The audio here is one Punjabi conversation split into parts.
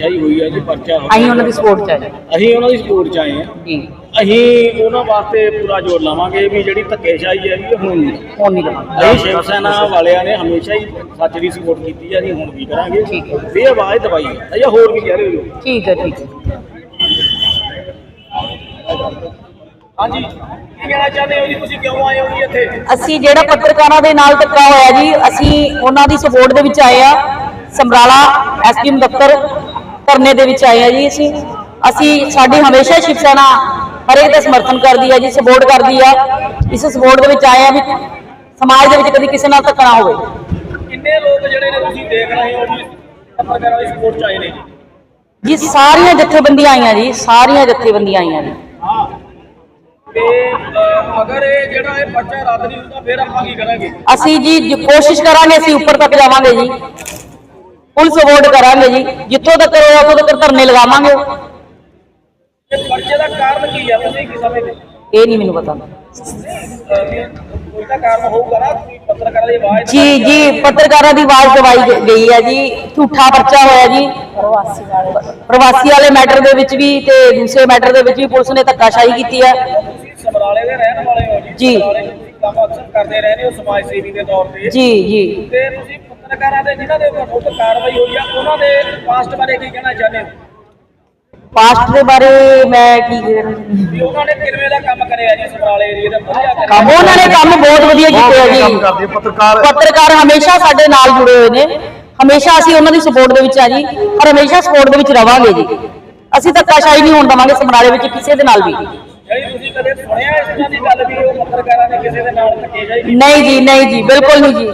ਧੱਕੇਸ਼ਾਹੀ ਹੋਈ ਹੈ ਜੀ ਪਰਚਾ ਹੋਇਆ। ਅਸੀਂ ਉਹਨਾਂ ਦੀ ਸਪੋਰਟ ਚ ਆ ਜੀ ਅਸੀਂ ਉਹਨਾਂ ਦੀ ਸਪੋਰਟ 'ਚ ਆਏ ਹਾਂ ਜੀ। ਅਸੀਂ ਉਹਨਾਂ ਵਾਸਤੇ ਪੂਰਾ ਜ਼ੋਰ ਲਾਵਾਂਗੇ ਵੀ ਜਿਹੜੀ ਧੱਕੇਸ਼ਾਹੀ ਹੈ ਜੀ ਇਹ ਹੁਣ ਨਹੀਂ। ਫੋਨ ਨਹੀਂ ਕਰਨਾ ਅਸੀਂ ਸ਼ਿਵ ਸੈਨਾ ਵਾਲਿਆਂ ਨੇ ਹਮੇਸ਼ਾ ਹੀ ਸੱਚ ਦੀ ਸਪੋਰਟ ਕੀਤੀ ਹੈ ਅਸੀਂ ਹੁਣ ਵੀ ਕਰਾਂਗੇ? ਠੀਕ ਹੈ। ਵੀ ਇਹ ਆਵਾਜ਼ ਦਵਾਈ ਹੈ ਅਜਾ ਹੋਰ ਵੀ ਕਹਿ ਰਹੇ ਹੋ ਠੀਕ ਹੈ ਠੀਕ ਹੈ। ਹਾਂਜੀ। ਕੀ ਕਹਿਣਾ ਚਾਹੁੰਦੇ ਹੋ ਜੀ? ਤੁਸੀਂ ਕਿਉਂ ਆਏ ਹੋ ਜੀ ਇੱਥੇ? ਅਸੀਂ ਜਿਹੜਾ ਪੱਤਰਕਾਰਾਂ ਦੇ ਨਾਲ ਧੱਕਾ ਹੋਇਆ ਜੀ ਅਸੀਂ ਉਹਨਾਂ ਦੀ ਸਪੋਰਟ ਦੇ ਵਿੱਚ ਆਏ ਆ। ਸਮਰਾਲਾ ਐਸਪੀਐਮ ਦਫ਼ਤਰ ਧਰਨੇ ਦੇ ਵਿੱਚ ਆਏ ਆ ਜੀ ਅਸੀਂ। ਅਸੀਂ ਸਾਡੀ ਹਮੇਸ਼ਾ ਸ਼ਿਵ ਸੈਨਾ ਹਰੇਕ ਦਾ ਸਮਰਥਨ ਕਰਦੀ ਹੈ ਜੀ ਸਪੋਰਟ ਕਰਦੀ ਆ। ਇਸ ਸਪੋਰਟ ਦੇ ਵਿੱਚ ਆਏ ਆ ਵੀ ਸਮਾਜ ਦੇ ਵਿੱਚ ਕਦੀ ਕਿਸੇ ਨਾਲ ਧੱਕਾ ਨਾ ਹੋਵੇ। ਕਿੰਨੇ ਲੋਕ ਜਿਹੜੇ ਨੇ ਤੁਸੀਂ ਦੇਖ ਰਹੇ ਹੋ ਜੀ ਪੱਤਰਕਾਰਾਂ ਦੀ ਸਪੋਰਟ 'ਚ ਆਏ ਨੇ? ਜੀ ਸਾਰੀਆਂ ਜਥੇਬੰਦੀਆਂ ਆਈਆਂ ਜੀ ਸਾਰੀਆਂ ਜਥੇਬੰਦੀਆਂ ਆਈਆਂ ਜੀ। ਹਾਂ। ਤੇ ਅਗਰ ਇਹ ਜਿਹੜਾ ਇਹ ਪਰਚਾ ਰੱਦ ਨਹੀਂ ਹੁੰਦਾ ਫਿਰ ਆਪਾਂ ਕੀ ਕਰਾਂਗੇ? ਅਸੀਂ ਜ- ਕੋਸ਼ਿਸ਼ ਕਰਾਂਗੇ ਅਸੀਂ ਉੱਪਰ ਤੱਕ ਜਾਵਾਂਗੇ ਜੀ। ਪੁਲਿਸ ਸਪੋਰਟ ਕਰਾਂਗੇ ਜੀ। ਜਿੱਥੋਂ ਤੱਕ ਹੋਇਆ ਉੱਥੋਂ ਤੱਕ ਧਰਨੇ ਲਗਾਵਾਂਗੇ। ਇਹ ਪਰਚੇ ਦਾ ਕਾਰਨ ਕੀ ਹੈ ਤੁਸੀਂ ਕੀ ਸਮਝਦੇ ਇਹ ਨਹੀਂ ਮੈਨੂੰ ਪਤਾ। ਜੀ ਜੀ ਪੱਤਰਕਾਰਾਂ ਦੀ ਆਵਾਜ਼ ਦਵਾਈ ਗਈ ਹੈ ਜੀ। ਝੂਠਾ ਪਰਚਾ ਹੋਇਆ ਜੀ। ਪ੍ਰਵਾਸੀ ਵਾਲੇ। ਮੈਟਰ ਦੇ ਵਿੱਚ ਵੀ ਤੇ ਦੂਸਰੇ ਮੈਟਰ ਦੇ ਵਿੱਚ ਵੀ ਪੁਲਿਸ ਨੇ ਧੱਕਾਸ਼ਾਹੀ ਕੀਤੀ ਹੈ ਤੁਸੀਂ ਸਮਰਾਲੇ ਦੇ ਰਹਿਣ ਵਾਲੇ ਹੋ ਜੀ। ਜੀ। ਸਮਰਾਲੇ 'ਚ ਤੁਸੀਂ ਕੰਮ ਅਕਸਰ ਕਰਦੇ ਰਹਿੰਦੇ ਹੋ ਸਮਾਜ ਸੇਵੀ ਦੇ ਤੌਰ ਤੇ। ਜੀ ਜੀ। ਤੇ ਤੁਸੀਂ ਪੱਤਰਕਾਰਾਂ ਦੇ ਜਿਨ੍ਹਾਂ ਦੇ ਉੱਪਰ ਉੱਤੇ ਕਾਰਵਾਈ ਹੋਈ ਆ ਉਹਨਾਂ ਦੇ ਪਾਸਟ ਬਾਰੇ ਕੀ ਕਹਿਣਾ ਚਾਹੁੰਦੇ ਹੋ? ਪਾਸਟ ਦੇ ਬਾਰੇ ਮੈਂ ਕੀ ਕਹਿਣਾ ਵੀ ਉਹਨਾਂ ਨੇ ਕਿਵੇਂ ਦਾ ਕੰਮ ਕਰਿਆ ਜੀ ਸਮਰਾਲੇ ਏਰੀਏ ਦਾ ਵਧੀਆ ਕਰਿਆ? ਕੰਮ ਉਹਨਾਂ ਨੇ ਕੰਮ ਬਹੁਤ ਵਧੀਆ ਕੀਤੇ ਜੀ। ਕਰਦੇ ਪੱਤਰਕਾਰ। ਪੱਤਰਕਾਰ ਹਮੇਸ਼ਾ ਸਾਡੇ ਨਾਲ ਜੁੜੇ ਹੋਏ ਨੇ। ਹਮੇਸ਼ਾ ਅਸੀਂ ਉਹਨਾਂ ਦੀ ਸਪੋਰਟ ਦੇ ਵਿੱਚ ਆ ਜੀ ਔਰ ਹਮੇਸ਼ਾ ਸਪੋਰਟ ਦੇ ਵਿੱਚ ਰਵਾਂਗੇ ਜੀ। ਅਸੀਂ ਧੱਕਾਸ਼ਾਹੀ ਨਹੀਂ ਹੋਣ ਦਵਾਂਗੇ ਸਮਰਾਲੇ ਵਿੱਚ ਕਿਸੇ ਦੇ ਨਾਲ ਵੀ। ਜਿਹੜੀ ਤੁਸੀਂ ਕਦੇ ਸੁਣਿਆ ਇਸ ਤਰ੍ਹਾਂ ਦੀ ਗੱਲ ਵੀ ਉਹ ਪੱਤਰਕਾਰਾਂ ਨੇ ਕਿਸੇ ਦੇ ਨਾਲ ਧੱਕੇਸ਼ਾਹੀ ਕੀਤੀ? ਨਹੀਂ ਜੀ ਨਹੀਂ ਜੀ ਬਿਲਕੁਲ ਨਹੀਂ ਜੀ।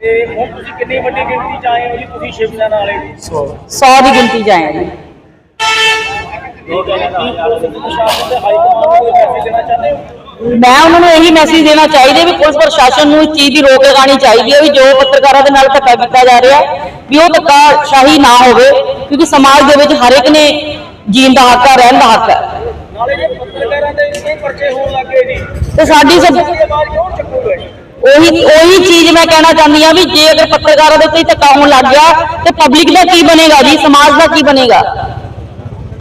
ਤੇ ਹੁਣ ਤੁਸੀਂ ਕਿੰਨੀ ਵੱਡੀ ਗਿਣਤੀ ਚ ਆਏ ਹੋ ਜੀ? ਤੁਸੀਂ ਸ਼ਿਵ ਸੈਨਾ ਵਾਲੇ ਜੀ 100 ਦੀ ਗਿਣਤੀ 'ਚ ਆਏ ਆ ਜੀ। ਕੀ ਪੁਲਿਸ ਪ੍ਰਸ਼ਾਸਨ ਤੇ ਹਾਈ ਕਮਾਂਡ ਨੂੰ ਕੋਈ ਮੈਸੇਜ ਦੇਣਾ ਚਾਹੁੰਦੇ ਹੋ ਮੈਂ ਉਹਨਾਂ ਨੂੰ ਇਹੀ ਮੈਸੇਜ ਦੇਣਾ ਚਾਹੀਦਾ ਵੀ ਪੁਲਿਸ ਪ੍ਰਸ਼ਾਸਨ ਨੂੰ ਇਸ ਚੀਜ਼ ਦੀ ਰੋਕ ਲਗਾਉਣੀ ਚਾਹੀਦੀ ਹੈ ਵੀ ਜੋ ਪੱਤਰਕਾਰਾਂ ਦੇ ਨਾਲ ਧੱਕਾ ਕੀਤਾ ਜਾ ਰਿਹਾ ਵੀ ਉਹ ਧੱਕਾ ਸ਼ਾਹੀ ਨਾ ਹੋਵੇ ਕਿਉਂਕਿ ਸਮਾਜ ਦੇ ਵਿੱਚ ਹਰ ਇੱਕ ਨੇ ਜੀਣ ਦਾ ਹੱਕ ਹੈ ਰਹਿਣ ਦਾ ਹੱਕ ਹੈ। ਨਾਲੇ ਜੇ ਪੱਤਰਕਾਰਾਂ ਦੇ ਇੰਨੇ ਪਰਚੇ ਹੋਣ ਲੱਗੇ ਜੀ ਤੇ ਸਾਡੀ ਸਭ ਦੀ ਆਵਾਜ਼ ਕੌਣ ਚੱਕੂਗਾ ਜੀ ਉਹੀ ਉਹੀ ਚੀਜ਼ ਮੈਂ ਕਹਿਣਾ ਚਾਹੁੰਦੀ ਆ ਵੀ ਜੇ ਅਗਰ ਪੱਤਰਕਾਰਾਂ ਦੇ ਉੱਤੇ ਧੱਕਾ ਹੋਣ ਲੱਗ ਗਿਆ ਤੇ ਪਬਲਿਕ ਦਾ ਕੀ ਬਣੇਗਾ ਜੀ? ਸਮਾਜ ਦਾ ਕੀ ਬਣੇਗਾ?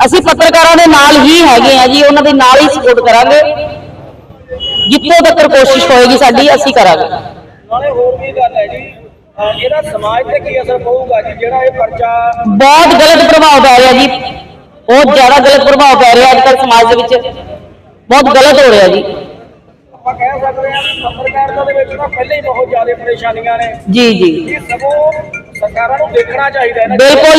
ਅਸੀਂ ਪੱਤਰਕਾਰਾਂ ਦੇ ਨਾਲ ਹੀ ਹੈਗੇ ਆ ਜੀ ਉਹਨਾਂ ਦੇ ਨਾਲ ਹੀ ਸਪੋਰਟ ਕਰਾਂਗੇ। ਜਿੱਥੋਂ ਤੱਕ ਕੋਸ਼ਿਸ਼ ਹੋਏਗੀ ਸਾਡੀ ਅਸੀਂ ਕਰਾਂਗੇ। ਨਾਲੇ ਹੋਰ ਵੀ ਗੱਲ ਹੈ ਜੀ ਇਹਦਾ ਸਮਾਜ ਤੇ ਕੀ ਅਸਰ ਪਊਗਾ ਜੀ? ਜਿਹੜਾ ਇਹ ਪਰਚਾ ਬਹੁਤ ਗਲਤ ਪ੍ਰਭਾਵ ਪੈ ਰਿਹਾ ਜੀ। ਬਹੁਤ ਜ਼ਿਆਦਾ ਗਲਤ ਪ੍ਰਭਾਵ ਪੈ ਰਿਹਾ ਅੱਜ ਕੱਲ੍ਹ ਸਮਾਜ ਦੇ ਵਿੱਚ। ਬਹੁਤ ਗਲਤ ਹੋ ਰਿਹਾ ਜੀ। ਆਪਾਂ ਕਹਿ ਸਕਦੇ ਹਾਂ ਵੀ ਪੱਤਰਕਾਰਤਾ ਦੇ ਵਿੱਚ ਤਾਂ ਪਹਿਲਾਂ ਹੀ ਬਹੁਤ ਜ਼ਿਆਦਾ ਪਰੇਸ਼ਾਨੀਆਂ ਨੇ। ਜੀ ਜੀ। ਇਹ ਸਗੋਂ ਸਰਕਾਰਾਂ ਨੂੰ ਦੇਖਣਾ ਚਾਹੀਦਾ ਹੈ ਬਿਲਕੁਲ